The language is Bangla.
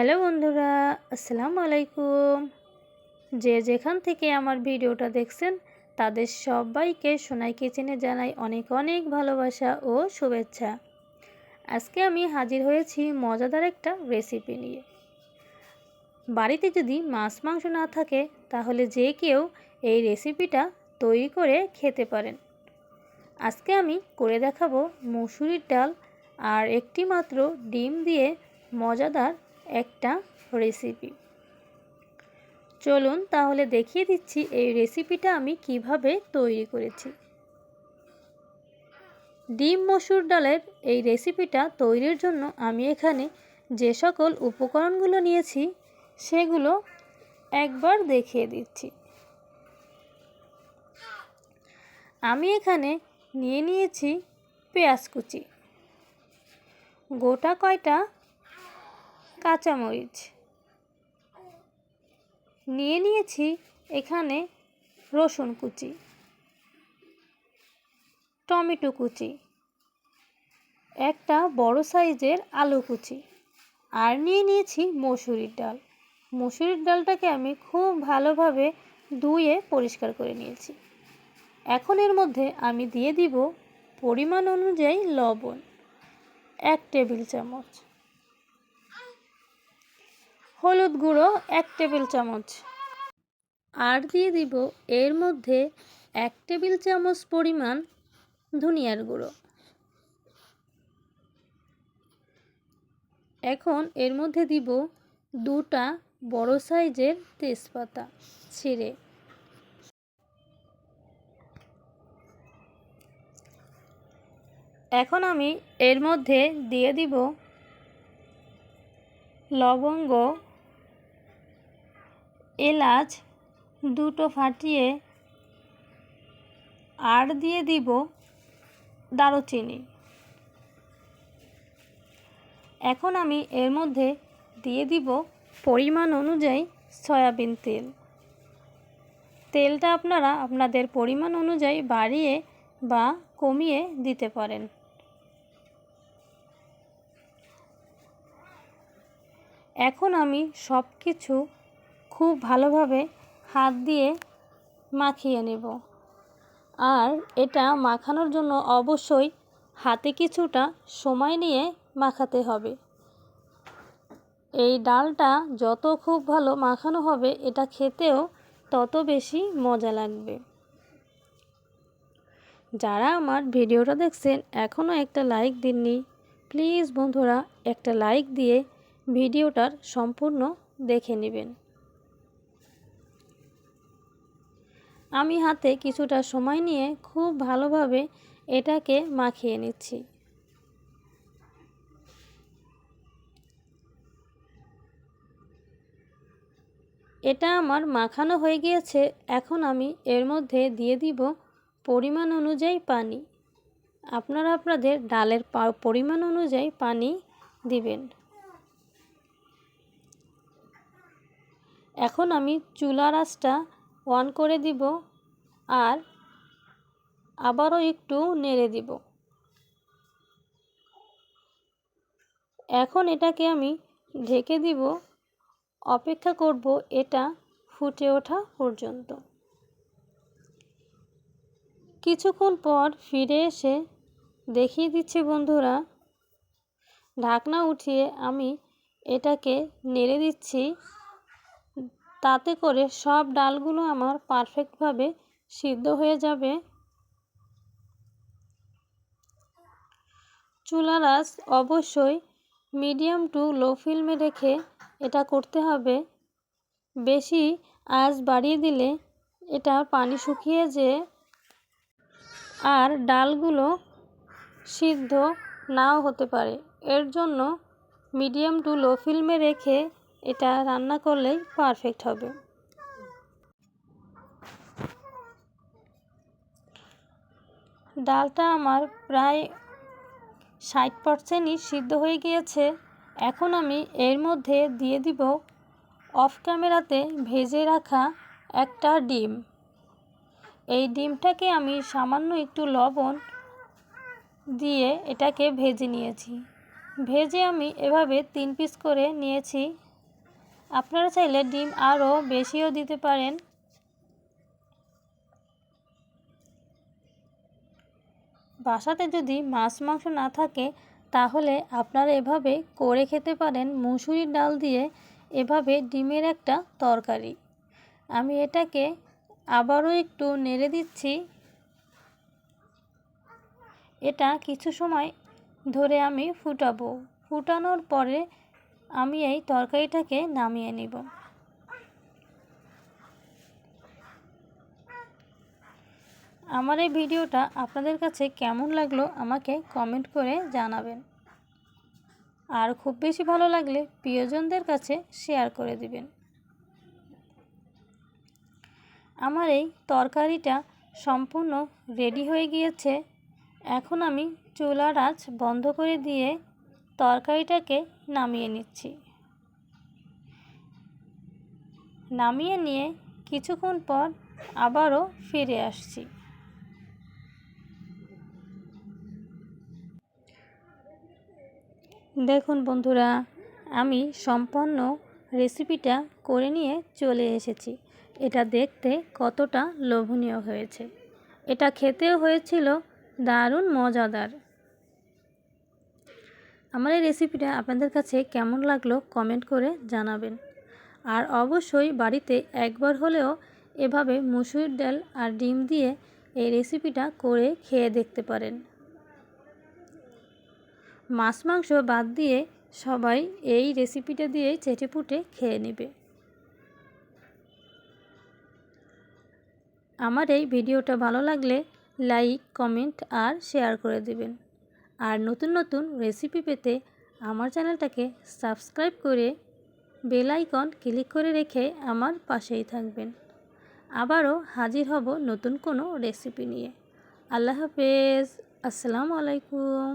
হ্যালো বন্ধুরা, আসসালামু আলাইকুম। যে যেখান থেকে আমার ভিডিওটা দেখছেন, তাদের সবাইকে সোনাই কিচেনে জানাই অনেক অনেক ভালোবাসা ও শুভেচ্ছা। আজকে আমি হাজির হয়েছি মজাদার একটা রেসিপি নিয়ে। বাড়িতে যদি মাছ মাংস না থাকে, তাহলে যে কেউ এই রেসিপিটা তৈরি করে খেতে পারেন। আজকে আমি করে দেখাবো মসুরির ডাল আর একটি মাত্র ডিম দিয়ে মজাদার একটা রেসিপি চলুন তাহলে দেখিয়ে দিচ্ছি এই রেসিপিটা আমি কীভাবে তৈরি করেছি। ডিম মসুর ডালের এই রেসিপিটা তৈরির জন্য আমি এখানে যে সকল উপকরণগুলো নিয়েছি, সেগুলো একবার দেখিয়ে দিচ্ছি। আমি এখানে নিয়ে নিয়েছি পেঁয়াজ কুচি। গোটা কয়টা কাঁচামরিচ। নিয়ে নিয়েছি এখানে রসুন কুচি, টমেটো কুচি, একটা বড় সাইজের আলু কুচি আর নিয়ে নিয়েছি মসুরির ডাল। মসুরির ডালটাকে আমি খুব ভালোভাবে ধুয়ে পরিষ্কার করে নিয়েছি। এখন এর মধ্যে আমি দিয়ে দিব পরিমাণ অনুযায়ী লবণ, এক টেবিল চামচ। হলুদ গুঁড়ো এক টেবিল চামচ। আর দিয়ে দিব এর মধ্যে এক টেবিল চামচ পরিমাণ ধনিয়ার গুঁড়ো। এখন এর মধ্যে দিব দুটা বড় সাইজের তেজপাতা ছিঁড়ে। এখন আমি এর মধ্যে দিয়ে দিব লবঙ্গ এলাচ দুটো ফাটিয়ে আর দিয়ে দিব দারুচিনি। এখন আমি এর মধ্যে দিয়ে দিব পরিমাণ অনুযায়ী সয়াবিন তেল। তেলটা আপনারা আপনাদের পরিমাণ অনুযায়ী বাড়িয়ে বা কমিয়ে দিতে পারেন। এখন আমি সব কিছু খুব ভালোভাবে হাত দিয়ে মাখিয়ে নেব। আর এটা মাখানোর জন্য অবশ্যই হাতে কিছুটা সময় নিয়ে মাখাতে হবে। এই ডালটা যত খুব ভালো মাখানো হবে, এটা খেতেও তত বেশি মজা লাগবে। যারা আমার ভিডিওটা দেখছেন, এখনও একটা লাইক দিননি, প্লিজ বন্ধুরা একটা লাইক দিয়ে ভিডিওটার সম্পূর্ণ দেখে নেবেন। আমি হাতে কিছুটা সময় নিয়ে খুব ভালোভাবে এটাকে মাখিয়ে নিচ্ছি। এটা আমার মাখানো হয়ে গিয়েছে, এখন আমি এর মধ্যে দিয়ে দিব পরিমাণ অনুযায়ী পানি। আপনারা আপনাদের ডালের পরিমাণ অনুযায়ী পানি দিবেন। এখন আমি চুলার আঁচটা অন করে দিব আর আবারও একটু নেড়ে দিব। এখন এটাকে আমি ঢেকে দিব, অপেক্ষা করব এটা ফুটে ওঠা পর্যন্ত। কিছুক্ষণ পর ফিরে এসে দেখিয়ে দিচ্ছি, বন্ধুরা, ঢাকনা উঠিয়ে আমি এটাকে নেড়ে দিচ্ছি। তাতে করে সব ডালগুলো আমার পারফেক্টভাবে সিদ্ধ হয়ে যাবে। চুলার আঁচ অবশ্যই মিডিয়াম টু লো ফ্লেমে রেখে এটা করতে হবে। বেশি আঁচ বাড়িয়ে দিলে এটা পানি শুকিয়ে যে আর ডালগুলো সিদ্ধ নাও হতে পারে। এর জন্য মিডিয়াম টু লো ফ্লেমে রেখে এটা রান্না করলেই পারফেক্ট হবে। ডালটা আমার প্রায় ষাট পারসেন্টই সিদ্ধ হয়ে গিয়েছে। এখন আমি এর মধ্যে দিয়ে দিব অফ ক্যামেরাতে ভেজে রাখা একটা ডিম। এই ডিমটাকে আমি সামান্য একটু লবণ দিয়ে এটাকে ভেজে নিয়েছি। ভেজে আমি এভাবে তিন পিস করে নিয়েছি। আপনারা চাইলে ডিম আরও বেশিও দিতে পারেন। বাসাতে যদি মাছ, মাংস না থাকে, তাহলে আপনারা এভাবে করে খেতে পারেন মুসুরির ডাল দিয়ে এভাবে ডিমের একটা তরকারি। আমি এটাকে আবারও একটু নেড়ে দিচ্ছি। এটা কিছু সময় ধরে আমি ফুটাবো। ফুটানোর পরে আমি এই তরকারিটাকে নামিয়ে নিব। আমার এই ভিডিওটা আপনাদের কাছে কেমন লাগল আমাকে কমেন্ট করে জানাবেন। আর খুব বেশি ভালো লাগলে প্রিয়জনদের কাছে শেয়ার করে দিবেন। আমার এই তরকারিটা সম্পূর্ণ রেডি হয়ে গিয়েছে। এখন আমি চুলার আঁচ বন্ধ করে দিয়ে তরকারিটাকে নামিয়ে নিচ্ছি। নামিয়ে নিয়ে কিছুক্ষণ পর আবারও ফিরে আসছি। দেখুন বন্ধুরা, আমি সম্পন্ন রেসিপিটা করে নিয়ে চলে এসেছি। এটা দেখতে কতটা লোভনীয় হয়েছে। এটা খেতেও হয়েছিল দারুণ মজাদার। আমার এই রেসিপিটা আপনাদের কাছে কেমন লাগল কমেন্ট করে জানাবেন। আর অবশ্যই বাড়িতে একবার হলেও এভাবে মুসুর ডাল আর ডিম দিয়ে এই রেসিপিটা করে খেয়ে দেখতে পারেন। মাছ, মাংস বাদ দিয়ে সবাই এই রেসিপিটা দিয়ে চেটেপুটে খেয়ে নেবে। আমার এই ভিডিওটা ভালো লাগলে লাইক কমেন্ট আর শেয়ার করে দেবেন। আর নতুন নতুন রেসিপি পেতে আমার চ্যানেলটাকে সাবস্ক্রাইব করে বেল আইকন ক্লিক করে রেখে আমার পাশেই থাকবেন। আবারও হাজির হব নতুন কোনো রেসিপি নিয়ে। আল্লাহ হাফেজ। আসসালামু আলাইকুম।